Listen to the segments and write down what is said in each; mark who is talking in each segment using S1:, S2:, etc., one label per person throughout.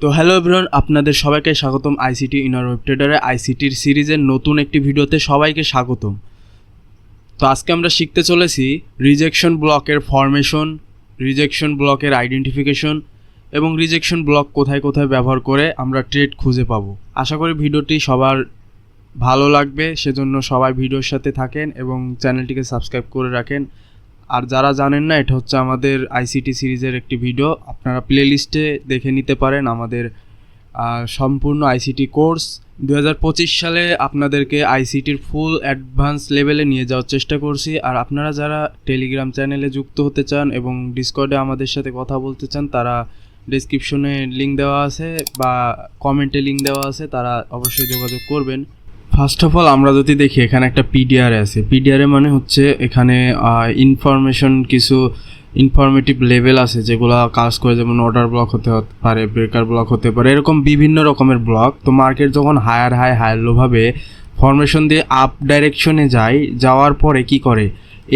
S1: তো hello everyone আপনাদের সবাইকে স্বাগতম আইসিটি ইনার ওয়েব ট্রেডারে আইসিটির সিরিজের নতুন একটি ভিডিওতে সবাইকে স্বাগতম। তো আজকে আমরা শিখতে চলেছি রিজেকশন ব্লকের ফরমেশন রিজেকশন ব্লকের আইডেন্টিফিকেশন এবং রিজেকশন ব্লক কোথায় কোথায় ব্যবহার করে আমরা ট্রেড খুঁজে পাবো। আশা করি ভিডিওটি সবার ভালো লাগবে, সেজন্য সবাই ভিডিওর সাথে থাকেন এবং চ্যানেলটিকে সাবস্ক্রাইব করে রাখেন। আর যারা জানেন না, এটা হচ্ছে আমাদের আইসিটি সিরিজের একটি ভিডিও। আপনারা প্লে লিস্টে দেখে নিতে পারেন আমাদের সম্পূর্ণ আইসিটি কোর্স। দু হাজার পঁচিশ সালে আপনাদেরকে আইসিটির ফুল অ্যাডভান্স লেভেলে নিয়ে যাওয়ার চেষ্টা করছি। আর আপনারা যারা টেলিগ্রাম চ্যানেলে যুক্ত হতে চান এবং ডিসকর্ডে আমাদের সাথে কথা বলতে চান, তারা ডিসক্রিপশনে লিঙ্ক দেওয়া আছে বা কমেন্টে লিঙ্ক দেওয়া আছে, তারা অবশ্যই যোগাযোগ করবেন। ফার্স্ট অফ অল আমরা যদি দেখি, এখানে একটা পিডিআর আছে। পিডিআর মানে হচ্ছে এখানে ইনফরমেশন কিছু ইনফরমেটিভ লেভেল আছে, যেগুলো কাজ করে, যেমন অর্ডার ব্লক হতে পারে ব্রেকার ব্লক হতে পারে, এরকম বিভিন্ন রকমের ব্লক তো মার্কেট যখন হায়ার হাই হায়ার লোভাবে ফরমেশন দিয়ে আপ ডাইরেকশনে যায়, যাওয়ার পরে কি করে?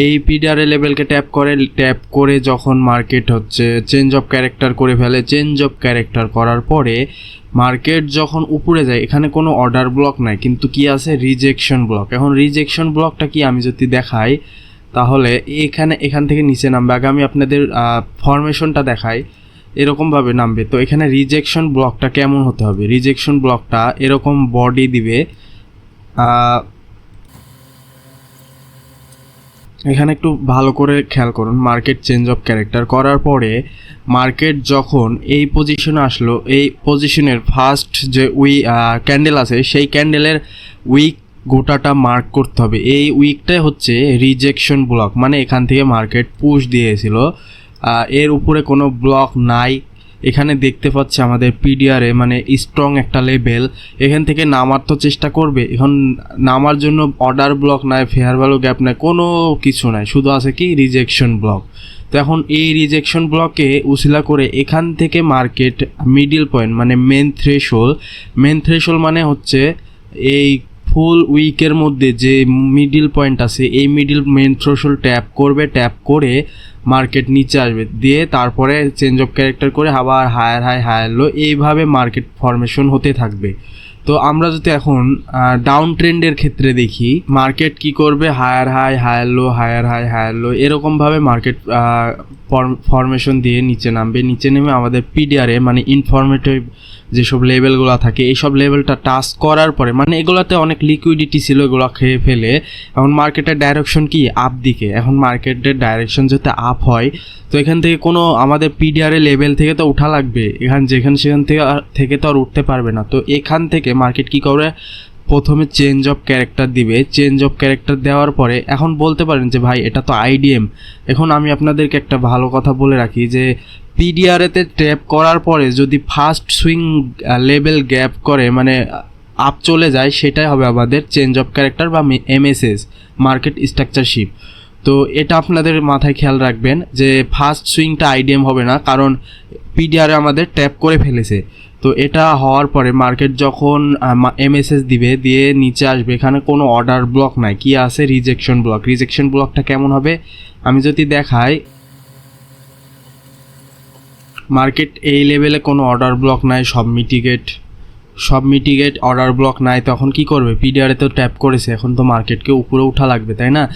S1: এই পিডিআরএ লেভেলকে ট্যাপ করে ট্যাপ করে যখন মার্কেট হচ্ছে চেঞ্জ অফ ক্যারেক্টার করে ফেলে চেঞ্জ অফ ক্যারেক্টার করার পরে মার্কেট যখন উপরে যায়, এখানে কোনো অর্ডার ব্লক নাই, কিন্তু কি আছে? রিজেকশন ব্লক এখন রিজেকশন ব্লকটা কি আমি যদি দেখাই, তাহলে এখানে, এখান থেকে নিচে নামবে। আগে আমি আপনাদের ফরমেশনটা দেখাই, এরকমভাবে নামবে। তো এখানে রিজেকশন ব্লকটা কেমন হতে হবে? রিজেকশন ব্লকটা এরকম বডি দিবে এখানে একটু ভালো করে খেয়াল করুন মার্কেট চেঞ্জ অফ ক্যারেক্টার করার পরে মার্কেট যখন এই পজিশনে আসলো, এই পজিশনের ফার্স্ট যে উই ক্যান্ডেল আছে, সেই ক্যান্ডেলের উইক গোটাটা মার্ক করতে হবে। এই উইকটাই হচ্ছে রিজেকশন ব্লক মানে এখান থেকে মার্কেট পুশ দিয়েছিল। এর উপরে কোনো ব্লক নাই। এখানে দেখতে পাচ্ছি আমাদের পিডিআরে মানে স্ট্রং একটা লেভেল এখান থেকে নামার তো চেষ্টা করবে। এখন নামার জন্য অর্ডার ব্লক নাই ফেয়ার ভ্যালু গ্যাপ নাই, কোনো কিছু নাই। শুধু আছে কি? রিজেকশন ব্লক তো এখন এই রিজেকশন ব্লকে উসিলা করে এখান থেকে মার্কেট মিডিল পয়েন্ট মানে মেন থ্রেশোল মেন থ্রেশোল মানে হচ্ছে এই ফুল উইকের মধ্যে যে মিডিল পয়েন্ট আছে, এই মিডিল মেন থ্রেশোল ট্যাপ করবে। ট্যাপ করে মার্কেট নিচে আসবে। দিয়ে তারপরে চেঞ্জ অফ ক্যারেক্টার করে আবার হায়ার হাই হায়ার লো এইভাবে মার্কেট ফরমেশন হতে থাকবে। তো আমরা যদি এখন ডাউন ট্রেন্ডের ক্ষেত্রে দেখি মার্কেট কি করবে? Higher high higher low higher high higher low এরকমভাবে মার্কেট ফরমেশন দিয়ে নিচে নামবে। নিচে নেমে আমাদের পিডিআরে মানে ইনফরমেটিভ যেসব লেভেলগুলো থাকে, এইসব লেভেলটা টাচ করার পরে মানে এগুলোতে অনেক লিকুইডিটি ছিল এগুলো খেয়ে ফেলে। এখন মার্কেটের ডাইরেকশন কি? আপ দিকে। এখন মার্কেটের ডাইরেকশন যাতে আপ হয়, তো এখান থেকে কোনো আমাদের পিডিআর লেভেল থেকে তো উঠা লাগবে। এখান যেখান সেখান থেকে থেকে তো আর উঠতে পারবে না। তো এখান থেকে মার্কেট কি করে? প্রথমে চেঞ্জ অফ ক্যারেক্টার দিবে। চেঞ্জ অফ ক্যারেক্টার দেওয়ার পরে, এখন বলতে পারেন যে, ভাই, এটা তো আইডিএম এখন আমি আপনাদেরকে একটা ভালো কথা বলে রাখি যে পিডিআরএতে ট্যাপ করার পরে যদি ফার্স্ট সুইং লেভেল গ্যাপ করে মানে আপ চলে যায়, সেটাই হবে আমাদের চেঞ্জ অফ ক্যারেক্টার বা এমএসএস মার্কেট স্ট্রাকচারশিপ তো এটা আপনাদের মাথায় খেয়াল রাখবেন যে ফার্স্ট সুইংটা আইডিএম হবে না, কারণ পিডিআরে আমাদের ট্যাপ করে ফেলেছে। তো এটা হওয়ার পরে মার্কেট যখন এমএসএস দিবে, দিয়ে নিচে আসবে, এখানে কোনো অর্ডার ব্লক নাই। কি আছে? রিজেকশন ব্লক রিজেকশন ব্লকটা কেমন হবে? আমি যদি দেখাই মার্কেট এই লেভেলে কোনো অর্ডার ব্লক নাই, সব মিটিগেট সব মিটিগেট অর্ডার ব্লক নাই, তখন কি করবে? পিডিআরে তো ট্যাপ করেছে, এখন তো মার্কেটকে উপরে উঠা লাগবে, তাই না?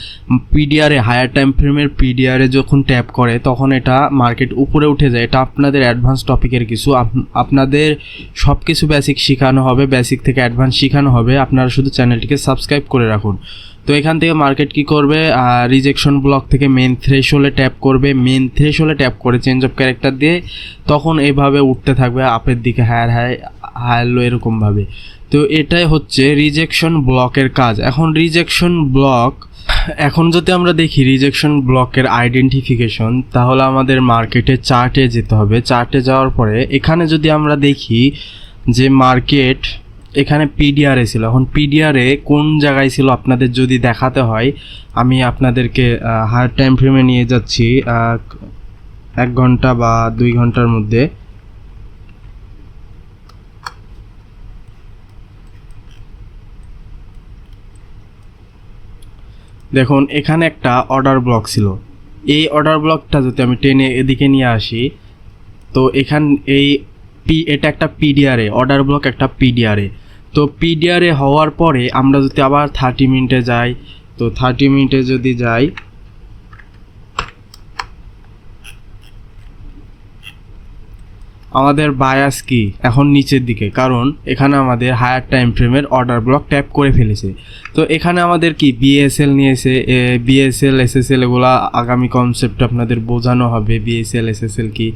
S1: পিডিআরে হায়ার টাইম ফ্রেমের পিডিআরে যখন ট্যাপ করে, তখন এটা মার্কেট উপরে উঠে যায়। এটা আপনাদের অ্যাডভান্স টপিকের কিছু। আপ- আপনাদের সব কিছু বেসিক শেখানো হবে বেসিক থেকে অ্যাডভান্স শেখানো হবে। আপনারা শুধু চ্যানেলটিকে সাবস্ক্রাইব করে রাখুন। তো এখান থেকে মার্কেট কি করবে? রিজেকশন ব্লক থেকে মেন থ্রেশ হলে ট্যাপ করবে। মেন থ্রেশ হলে ট্যাপ করে চেঞ্জ অফ ক্যারেক্টার দিয়ে তখন এইভাবে উঠতে থাকবে আপের দিকে হায়ার হাই হায়ার লো এরকমভাবে তো এটাই হচ্ছে রিজেকশন ব্লকের কাজ। এখন রিজেকশন ব্লক এখন যদি আমরা দেখি রিজেকশন ব্লকের আইডেন্টিফিকেশন তাহলে আমাদের মার্কেটে চার্টে যেতে হবে। চার্টে যাওয়ার পরে এখানে যদি আমরা দেখি যে মার্কেট এখানে পিডিআরে ছিল। এখন পিডিআরে কোন জায়গায় ছিল আপনাদের যদি দেখাতে হয়, আমি আপনাদেরকে হায়ার টাইম ফ্রেমে নিয়ে যাচ্ছি এক ঘণ্টা বা দুই ঘণ্টার মধ্যে। দেখুন, এখানে একটা অর্ডার ব্লক ছিল। এই অর্ডার ব্লকটা যদি আমি টেনে এদিকে নিয়ে আসি, তো এখান, এই পি এটা একটা পিডিআরএ অর্ডার ব্লক একটা পিডিআরএ তো পিডিআরএ হওয়ার পরে আমরা যদি আবার থার্টি মিনিটে যাই, তো থার্টি মিনিটে যদি যাই, আমাদের বায়াস কি? এখন নিচের দিকে, কারণ এখানে আমাদের হায়ার টাইম ফ্রেমের অর্ডার ব্লক ট্যাপ করে ফেলেছে। তো এখানে আমাদের কি? বিএসএল নিয়েছে বিএসএল এসএসএল এগুলো আগামী কনসেপ্ট আপনাদের বোঝানো হবে বিএসএল এসএসএল কি?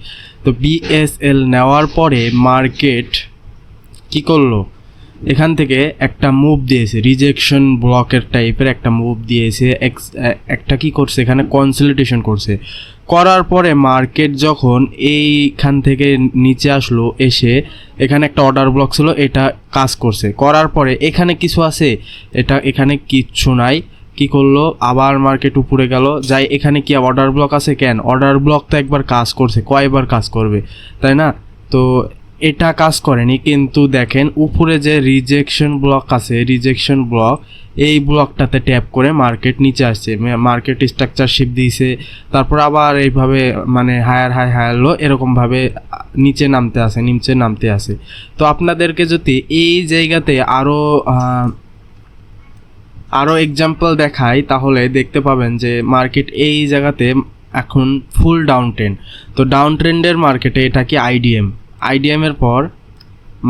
S1: তো বিএসএল নেওয়ার পরে মার্কেট কি করল? এখান থেকে একটা মুভ দিয়েছে রিজেকশন ব্লকের টাইপের একটা মুভ দিয়েছে একটা কি করছে এখানে? কনসলিটেশন করছে। করার পরে মার্কেট যখন এইখান থেকে নিচে আসলো, এসে এখানে একটা অর্ডার ব্লক ছিল, এটা কাজ করছে। করার পরে এখানে কিছু আছে? এটা এখানে কিচ্ছু নাই। কি করল? আবার মার্কেট উপরে গেল। যাই, এখানে কি অর্ডার ব্লক আছে? কেন? অর্ডার ব্লক তো একবার কাজ করছে, কয়বার কাজ করবে? তাই না? তো এটা কাজ করেনি, কিন্তু দেখেন উপরে যে রিজেকশন ব্লক আছে রিজেকশন ব্লক এই ব্লকটাতে ট্যাপ করে মার্কেট নিচে আসছে। মার্কেট স্ট্রাকচার শিপ দিয়েছে, তারপর আবার এইভাবে মানে হায়ার হাই হায়ার লো এরকমভাবে নিচে নামতে আসে নিচে নামতে আসে তো আপনাদেরকে যদি এই জায়গাতে আরও আরও এক্সাম্পল দেখাই, তাহলে দেখতে পাবেন যে মার্কেট এই জায়গাতে এখন ফুল ডাউন ট্রেন্ড তো ডাউন ট্রেন্ডের মার্কেটে এটা কি আইডিএম আইডিএমের পর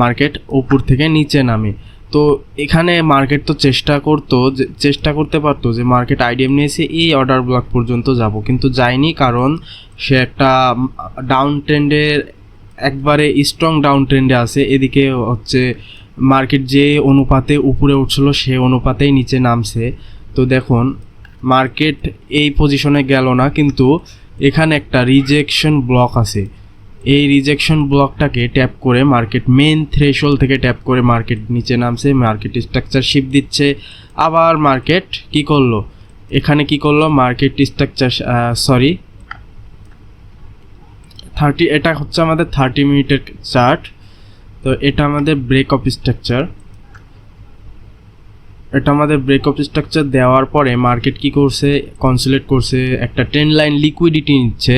S1: মার্কেট উপর থেকে নিচে নামে। তো এখানে মার্কেট তো চেষ্টা করতো যে, চেষ্টা করতে পারতো যে মার্কেট আইডিএম নিয়েছে এই অর্ডার ব্লক পর্যন্ত যাব। কিন্তু যায়নি কারণ সে একটা ডাউন ট্রেন্ডের একবারে স্ট্রং ডাউন ট্রেন্ডে আছে। এদিকে হচ্ছে মার্কেট যে অনুপাতে উপরে উঠছিল, সে অনুপাতেই নিচে নামছে। তো দেখুন মার্কেট এই পজিশনে গেল না, কিন্তু এখানে একটা রিজেকশন ব্লক আছে। এই রিজেকশন ব্লকটাকে ট্যাপ করে মার্কেট মেন থ্রেশল থেকে ট্যাপ করে মার্কেট নিচে নামছে মার্কেট স্ট্রাকচার শিপ দিচ্ছে। আবার মার্কেট কি করল? এখানে কি করল? মার্কেট স্ট্রাকচার সরি থার্টি এটা হচ্ছে আমাদের থার্টি মিনিটের চার্ট তো এটা আমাদের ব্রেক অফ স্ট্রাকচার এটা আমাদের ব্রেক অফ স্ট্রাকচার দেওয়ার পরে মার্কেট কি করছে? কনসুলেট করছে। একটা ট্রেন লাইন লিকুইডিটি নিচ্ছে।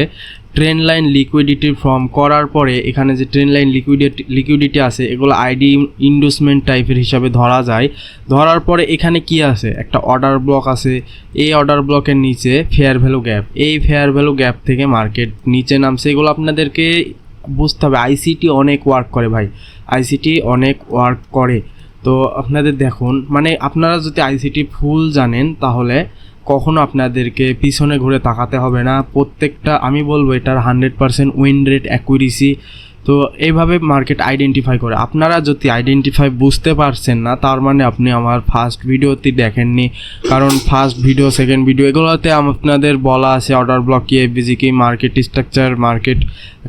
S1: ট্রেন লাইন লিকুইডিটি ফর্ম করার পরে এখানে যে ট্রেন লাইন লিকুইডিটি লিকুইডিটি আছে, এগুলো আইডি ইন্ডুসমেন্ট টাইপের হিসাবে ধরা যায়। ধরার পরে এখানে কি আছে? একটা অর্ডার ব্লক আছে। এই অর্ডার ব্লকের নিচে ফেয়ার ভ্যালু গ্যাপ। এই ফেয়ার ভ্যালু গ্যাপ থেকে মার্কেট নিচে নামছে। এগুলো আপনাদেরকে বুঝতে হবে। আইসিটি অনেক ওয়ার্ক করে ভাই। আইসিটি অনেক ওয়ার্ক করে। তো আপনাদের দেখুন মানে আপনারা যদি আইসিটি ফুল জানেন তাহলে কখনো আপনাদেরকে পিছনে ঘুরে তাকাতে হবে না। প্রত্যেকটা, আমি বলব এটার hundred percent win rate accuracy তো এইভাবে মার্কেট আইডেন্টিফাই করে। আপনারা যদি আইডেন্টিফাই বুঝতে পারছেন না, তার মানে আপনি আমার ফার্স্ট ভিডিওতে দেখেননি। কারণ ফার্স্ট ভিডিও সেকেন্ড ভিডিও এগুলোতে আপনাদের বলা আছে অর্ডার ব্লক কি এফবিজি কি মার্কেট স্ট্রাকচার মার্কেট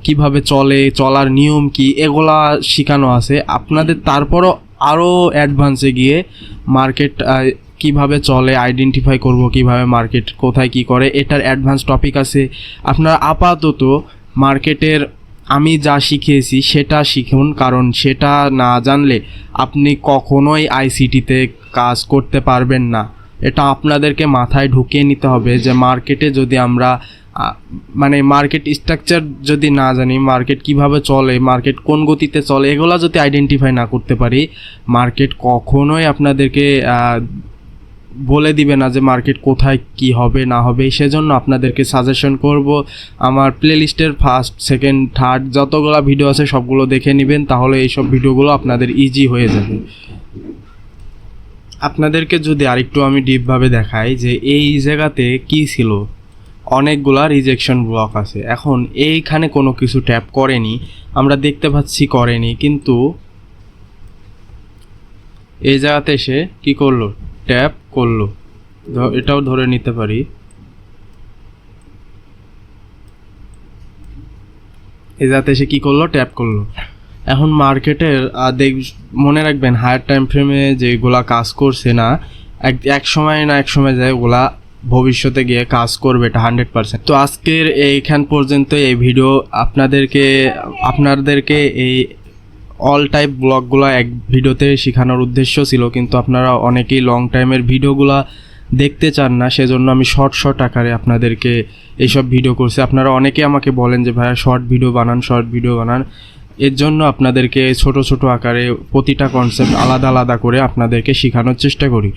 S1: কীভাবে চলে, চলার নিয়ম কি, এগুলা শেখানো আছে। আপনাদের, তারপরও আরও অ্যাডভান্সে গিয়ে মার্কেট কীভাবে চলে আইডেন্টিফাই করব কীভাবে মার্কেট কোথায় কি করে, এটার অ্যাডভান্স টপিক আছে। আপনারা আপাতত মার্কেটের আমি যা শিখিয়েছি সেটা শিখুন, কারণ সেটা না জানলে আপনি কখনোই আইসিটিতে কাজ করতে পারবেন না। এটা আপনাদেরকে মাথায় ঢুকিয়ে নিতে হবে যে মার্কেটে যদি আমরা মানে মার্কেট স্ট্রাকচার যদি না জানি মার্কেট কীভাবে চলে মার্কেট কোন গতিতে চলে, এগুলো যদি আইডেন্টিফাই না করতে পারি মার্কেট কখনোই আপনাদেরকে বলে দিবে না যে মার্কেট কোথায় কি হবে, না হবে, সেজন্য আপনাদেরকে সাজেশন করব। আমার প্লেলিস্টের ফার্স্ট সেকেন্ড থার্ড যতগুলো ভিডিও আছে সবগুলো দেখে নেবেন, তাহলে এইসব ভিডিওগুলো আপনাদের ইজি হয়ে যাবে। আপনাদেরকে যদি আরেকটু আমি ডিপভাবে দেখাই যে এই জায়গাতে কি ছিল? অনেকগুলা রিজেকশন ব্লক আছে। এখন এইখানে কোনো কিছু ট্যাপ করেনি, আমরা দেখতে পাচ্ছি করেনি, কিন্তু এই জায়গাতে এসে কি করল? ট্যাপ করল। এটাও ধরে নিতে পারি। এই জায়গাতে এসে কি করল, ট্যাপ করল। এখন মার্কেটের দেখ, মনে রাখবেন, হায়ার টাইম ফ্রেমে যেগুলা কাজ করছে না, এক এক সময় না এক সময় যায় ওগুলা ভবিষ্যতে গিয়ে কাজ করবে এটা হান্ড্রেড পার্সেন্ট। তো আজকের এইখান পর্যন্ত এই ভিডিও। আপনাদেরকে আপনাদেরকে এই অল টাইপ ব্লগগুলো এক ভিডিওতে শেখানোর উদ্দেশ্য ছিল, কিন্তু আপনারা অনেকেই লং টাইমের ভিডিওগুলো দেখতে চান না, সেজন্য আমি শর্ট শর্ট আকারে আপনাদেরকে এইসব ভিডিও করছি। আপনারা অনেকে আমাকে বলেন যে, ভাইয়া শর্ট ভিডিও বানান শর্ট ভিডিও বানান। এর জন্য আপনাদেরকে ছোট ছোট আকারে প্রতিটা কনসেপ্ট আলাদা আলাদা করে আপনাদেরকে শেখানোর চেষ্টা করি।